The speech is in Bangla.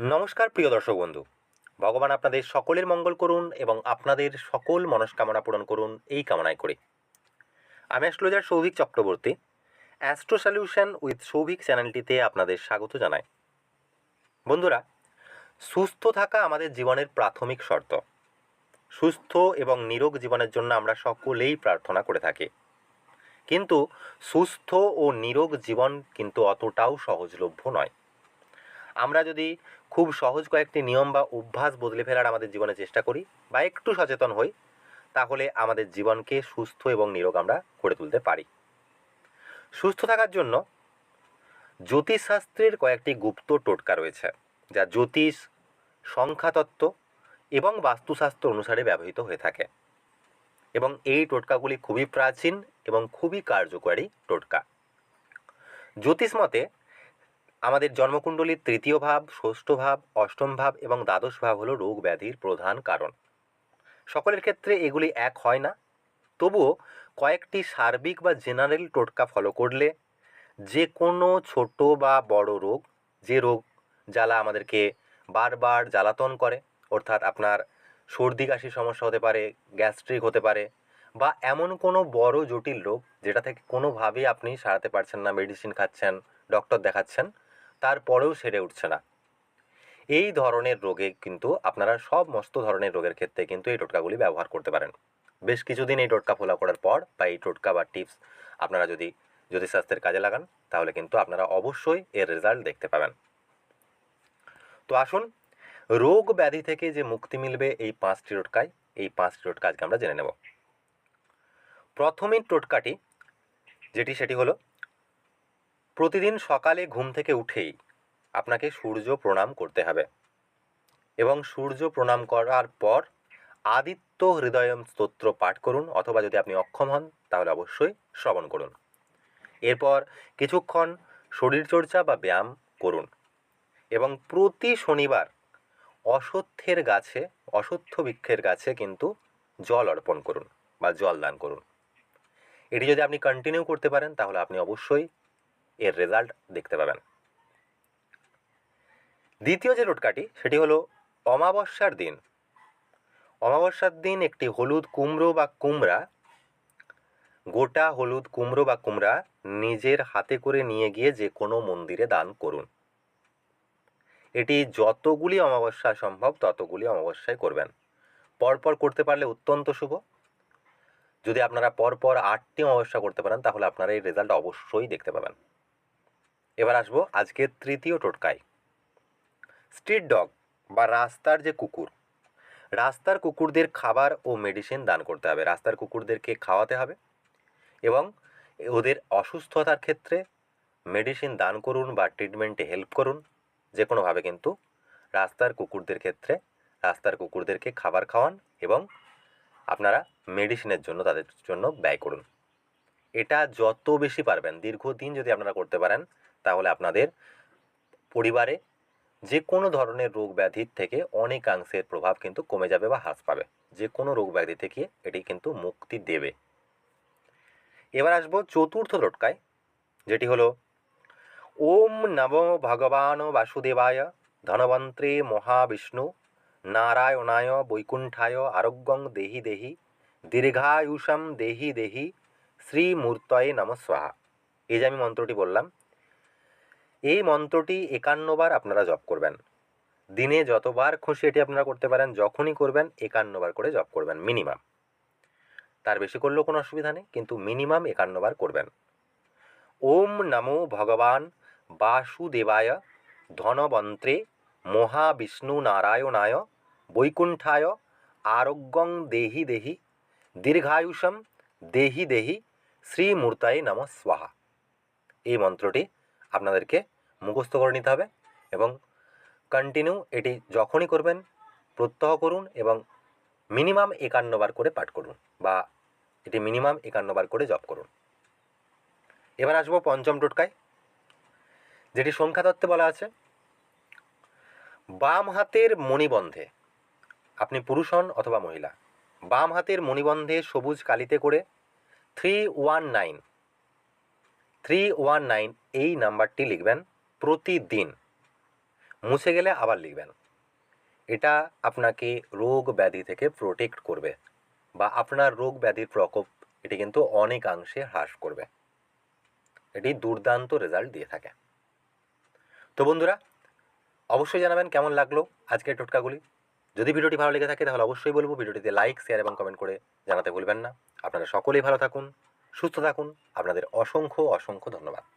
নমস্কার, প্রিয় দর্শক বন্ধু। ভগবান আপনাদের সকলের মঙ্গল করুন এবং আপনাদের সকল মনস্কামনা পূরণ করুন এই কামনায় করে। আমি astrologer Souvik Chakraborty, astro solution with Souvik চ্যানেলটিতে আপনাদের স্বাগত জানাই। বন্ধুরা, সুস্থ থাকা আমাদের জীবনের প্রাথমিক শর্ত। সুস্থ এবং নিরোগ জীবনের জন্য আমরা সকলেই প্রার্থনা করে থাকি। কিন্তু সুস্থ ও নিরোগ জীবন কিন্তু অতটাও সহজলভ্য নয়। আমরা যদি খুব সহজ কয়েকটি নিয়ম বা অভ্যাস বদলে ফেলার আমাদের জীবনে চেষ্টা করি বা একটু সচেতন হই, তাহলে আমাদের জীবনকে সুস্থ এবং নিরোগ আমরা করে তুলতে পারি। সুস্থ থাকার জন্য জ্যোতিষশাস্ত্রের কয়েকটি গুপ্ত টোটকা রয়েছে, যা জ্যোতিষ, সংখ্যাতত্ত্ব এবং বাস্তুশাস্ত্র অনুসারে ব্যবহৃত হয়ে থাকে এবং এই টোটকাগুলি খুবই প্রাচীন এবং খুবই কার্যকরী টোটকা। জ্যোতিষ মতে আমাদের জন্মকুণ্ডলীর তৃতীয় ভাব, ষষ্ঠ ভাব, অষ্টম ভাব এবং দ্বাদশ ভাব হলো রোগ ব্যাধির প্রধান কারণ। সকলের ক্ষেত্রে এগুলি এক হয় না। তবুও কয়েকটি সার্বিক বা জেনারেল টোটকা ফলো করলে যে কোনো ছোট বা বড় রোগ, যে রোগ জ্বালা আমাদেরকে বারবার জ্বালাতন করে, অর্থাৎ আপনার সর্দি, কাশির সমস্যা হতে পারে, গ্যাস্ট্রিক হতে পারে বা এমন কোনো বড় জটিল রোগ যেটা থেকে কোনোভাবেই আপনি সারাতে পারছেন না, মেডিসিন খাচ্ছেন, ডক্টর দেখাচ্ছেন তারপরেও সেরে উঠছে না। এই ধরনের রোগে কিন্তু আপনারা সমস্ত ধরনের রোগের ক্ষেত্রে কিন্তু এই টোটকাগুলি ব্যবহার করতে পারেন। বেশ কিছুদিন এই টোটকা ফলো করার পর বা এই টোটকা বা টিপস আপনারা যদি জ্যোতিষশাস্ত্রের কাজে লাগান, তাহলে কিন্তু আপনারা অবশ্যই এর রেজাল্ট দেখতে পাবেন। তো আসুন, রোগ ব্যাধি থেকে যে মুক্তি মিলবে এই পাঁচটি টোটকায়, এই পাঁচটি টোটকা আজকে আমরা জেনে নেব। প্রথমেই টোটকাটি, যেটি সেটি হলো প্রতিদিন সকালে ঘুম থেকে উঠেই আপনাকে সূর্য প্রণাম করতে হবে। এবং সূর্য প্রণাম করার পর আদিত্য হৃদয়ম স্তোত্র পাঠ করুন অথবা যদি আপনি অক্ষম হন, তাহলে অবশ্যই শ্রবণ করুন। এরপর কিছুক্ষণ শরীরচর্চা বা ব্যায়াম করুন। এবং প্রতি শনিবার অশ্বত্থের গাছে অশ্বত্থ বৃক্ষের গাছে কিন্তু জল অর্পণ করুন বা জল দান করুন। এটি যদি আপনি কন্টিনিউ করতে পারেন, তাহলে আপনি অবশ্যই এর রেজাল্ট দেখতে পাবেন। দ্বিতীয় যে টোটকাটি সেটি হলো অমাবস্যার দিন। অমাবস্যার দিন একটি হলুদ কুমড়ো বা কুমড়া, গোটা হলুদ কুমড়ো বা কুমড়া নিজের হাতে করে নিয়ে গিয়ে যে কোনো মন্দিরে দান করুন। এটি যতগুলি অমাবস্যা সম্ভব ততগুলি অমাবস্যায় করবেন। পরপর করতে পারলে অত্যন্ত শুভ। যদি আপনারা পরপর আটটি অমাবস্যা করতে পারেন, তাহলে আপনারা এই রেজাল্ট অবশ্যই দেখতে পাবেন। এবার আসব আজকের তৃতীয় টোটকায়। স্ট্রিট ডগ বা রাস্তার যে কুকুর, রাস্তার কুকুরদের খাবার ও মেডিসিন দান করতে হবে। রাস্তার কুকুরদেরকে খাওয়াতে হবে এবং ওদের অসুস্থতার ক্ষেত্রে মেডিসিন দান করুন বা ট্রিটমেন্টে হেল্প করুন। যে কোনোভাবে কিন্তু রাস্তার কুকুরদের ক্ষেত্রে, রাস্তার কুকুরদেরকে খাবার খাওয়ান এবং আপনারা মেডিসিনের জন্য তাদের জন্য ব্যয় করুন। এটা যত বেশি পারবেন, দীর্ঘদিন যদি আপনারা করতে পারেন তাহলে আপনাদের পরিবারে যে কোনো ধরনের রোগ ব্যাধির থেকে অনেকাংশের প্রভাব কিন্তু কমে যাবে বা হ্রাস পাবে। যে কোনো রোগ ব্যাধি থেকে এটি কিন্তু মুক্তি দেবে। এবার আসব চতুর্থ টোটকায়, যেটি হলো, ওম নম ভগবান বাসুদেবায় ধনবন্ত্রে মহাবিষ্ণু নারায়ণায় বৈকুণ্ঠায় আরোগ্যং দেহি দেহি দীর্ঘায়ুষম দেহি দেহি শ্রীমূর্তয়ে নম স্বাহা। এই যে আমি মন্ত্রটি বললাম এই মন্ত্রটি একান্নবার আপনারা জপ করবেন। দিনে যতবার খুশি এটি আপনারা করতে পারেন, যখনই করবেন একান্নবার করে জপ করবেন মিনিমাম তার বেশি করলেও কোনো অসুবিধা নেই, কিন্তু মিনিমাম একান্নবার করবেন। ওম নমো ভগবান বাসুদেবায় ধনবন্ত্রে মহাবিষ্ণু নারায়ণায় বৈকুণ্ঠায় আরোগ্যং দেহি দেহি দীর্ঘায়ুষম দেহি দেহি শ্রীমূর্তায় নম স্বাহা। এই মন্ত্রটি আপনাদেরকে মুখস্থ করে নিতে হবে এবং কন্টিনিউ এটি যখনই করবেন, প্রত্যহ করুন এবং মিনিমাম একান্নবার করে পাঠ করুন বা এটি মিনিমাম একান্নবার করে জপ করুন। এবার আসব পঞ্চম টোটকায়, যেটি সংখ্যাতত্ত্বে বলা আছে। বাম হাতের মণিবন্ধে, আপনি পুরুষ হন অথবা মহিলা, বাম হাতের মণিবন্ধে সবুজ কালিতে করে three one nine three one nine এই নাম্বারটি লিখবেন। প্রতিদিন। মুছে গেলে আবার লিখবেন। এটা আপনাকে রোগ ব্যাধি থেকে প্রোটেক্ট করবে বা আপনার রোগ ব্যাধির প্রকোপ এটি কিন্তু অনেকাংশে হ্রাস করবে। এটি দুর্দান্ত রেজাল্ট দিয়ে থাকে। তো বন্ধুরা, অবশ্যই জানাবেন কেমন লাগল আজকের টোটকাগুলি। যদি ভিডিওটি ভালো লেগে থাকে তাহলে অবশ্যই বলব ভিডিওটিতে লাইক শেয়ার এবং কমেন্ট করে জানাতে ভুলবেন না। আপনারা সকলেই ভালো থাকুন, সুস্থ থাকুন। আপনাদের অসংখ্য অসংখ্য ধন্যবাদ।